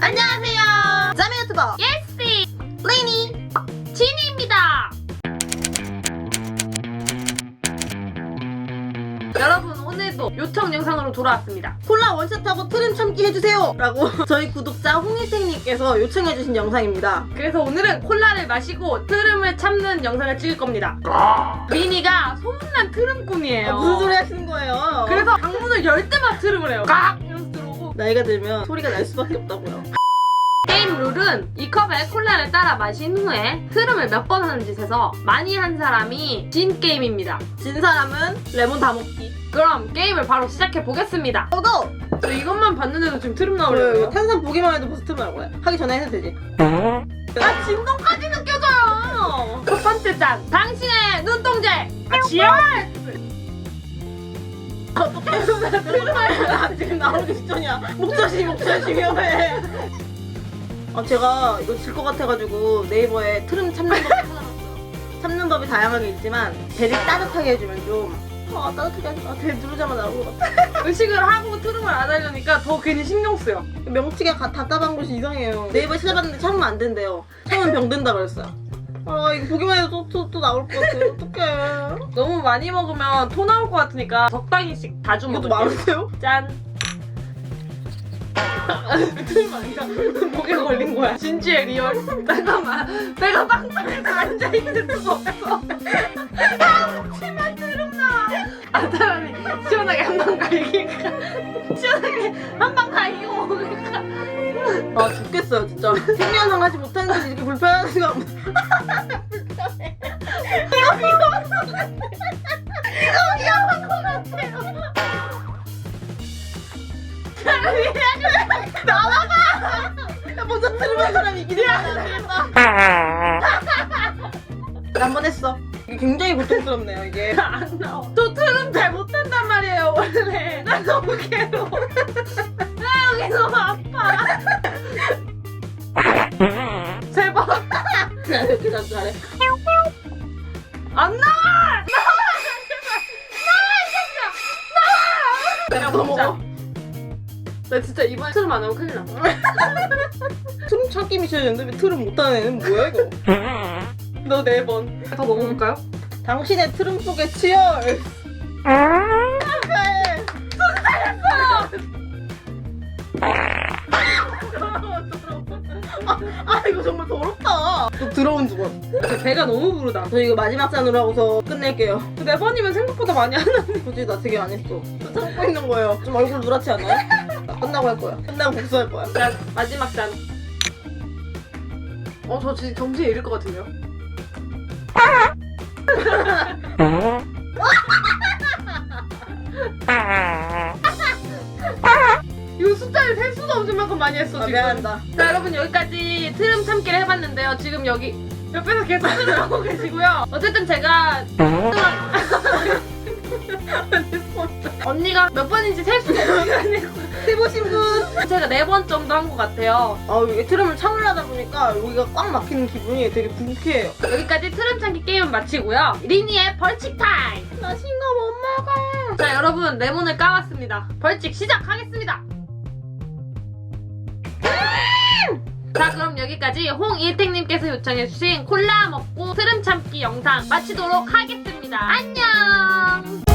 안녕하세요. 짬의 유튜버 예스비 레이니. 진이입니다. 여러분 오늘도 요청 영상으로 돌아왔습니다. 콜라 원샷하고 트름 참기 해주세요. 라고 저희 구독자 홍일생님께서 요청해주신 영상입니다. 그래서 오늘은 콜라를 마시고 트름을 참는 영상을 찍을 겁니다. 미니가 소문난 트름꾼이에요. 아, 무슨 소리 하시는 거예요? 그래서 방문을 열 때마다 트름을 해요. 깍! 이러면서 들어오고 나이가 들면 소리가 날 수밖에 없다고요. 게임 룰은 이 컵에 콜라를 따라 마신 후에 트름을 몇 번 하는지 세서 많이 한 사람이 진 게임입니다. 진 사람은 레몬 다 먹기. 그럼 게임을 바로 시작해 보겠습니다. 저도 저 이것만 봤는데도 지금 트름 그 나오려고요. 탄산 보기만 해도 벌써 트름 거야. 하기 전에 해도 되지. 아 진동까지 느껴져요. 첫 번째 짠. 당신의 눈동자. 아 지열. 어떡해. 지금 나오기 직전이야. 목젖이 목젖이 위험해. 아 제가 이거 질 것 같아가지고 네이버에 트름 참는 법 찾아봤어요. 참는 법이 다양하게 있지만 배를 따뜻하게 해주면 좀. 아 따뜻하게 하지 마. 배 누르자마자 나올 것 같아. 의식을 하고 트름을 안 하려니까 더 괜히 신경 쓰여. 명치가 가- 답답한 곳이 이상해요. 네이버에 찾아봤는데 참으면 안 된대요. 참으면 병든다 그랬어요. 아 이거 보기만 해도 또, 또, 또 나올 것 같아. 어떡해. 너무 많이 먹으면 토 나올 것 같으니까 적당히씩 다좀 이것도 먹을게요. 많으세요? 짠. 아니야? 목에 걸린 거야. 진지해 리얼. 잠깐만. 내가 빵빵해서 앉아 있는 거에서. 아, 치마 트름 나. 아, 차라리 시원하게 한 방 갈기니까. 시원하게 한 방 갈기고 먹으니까. 아 죽겠어요 진짜. 생리현상 하지 못하는 것이 이렇게 불편한 없네. 불편해. 이거 이거 나한번 했어. 이게 굉장히 고통스럽네요 이게. 안 나와. 저 트름 잘 못한단 말이에요, 원래. 나 너무 괴로워. 나 여기 너무 아파. 세 번. 나 이렇게 잘 잘해. 안 나와! 내가 더 먹어. 나 진짜 이번에 트름 안 하면 큰일 나. 트름 찾기 미션이었는데 왜 트름 못하는 애는 뭐야 이거? 너 네 번. 더 먹어볼까요? 당신의 트름 속에 치열. 아 이거 정말 더럽다. 또 더러운 두번. 제 배가 너무 부르다. 저 이거 마지막 잔으로 하고서 끝낼게요. 네 번이면 생각보다 많이 하는. 솔직히 나 되게 안 했어. 저 참고 있는 거예요. 좀 얼굴 누렇지 않아요? 나 끝나고 할 거야. 끝나고 복수할 거야. 짠. 마지막 짠. 어, 저 지금 정신 잃을 것 같은데요? 이거 숫자를 셀 수도 없을 만큼 많이 했어, 아, 지금. 미안하다. 자, 여러분, 여기까지 트름 참기를 해봤는데요. 지금 여기 옆에서 계속 트름하고 계시고요. 어쨌든 제가. 언니가 몇 번인지 셀 수가 없어요. 해보신 분. 제가 네 번 정도 한 것 같아요. 아 이게 트름을 참으려다 보니까 여기가 꽉 막히는 기분이 되게 불쾌해요. 여기까지 트름 참기 게임을 마치고요. 리니의 벌칙 타임! 나 싱거 못 먹어. 자, 여러분, 레몬을 까왔습니다. 벌칙 시작하겠습니다! 자, 그럼 여기까지 홍일택님께서 요청해주신 콜라 먹고 트름 참기 영상 마치도록 하겠습니다. 안녕!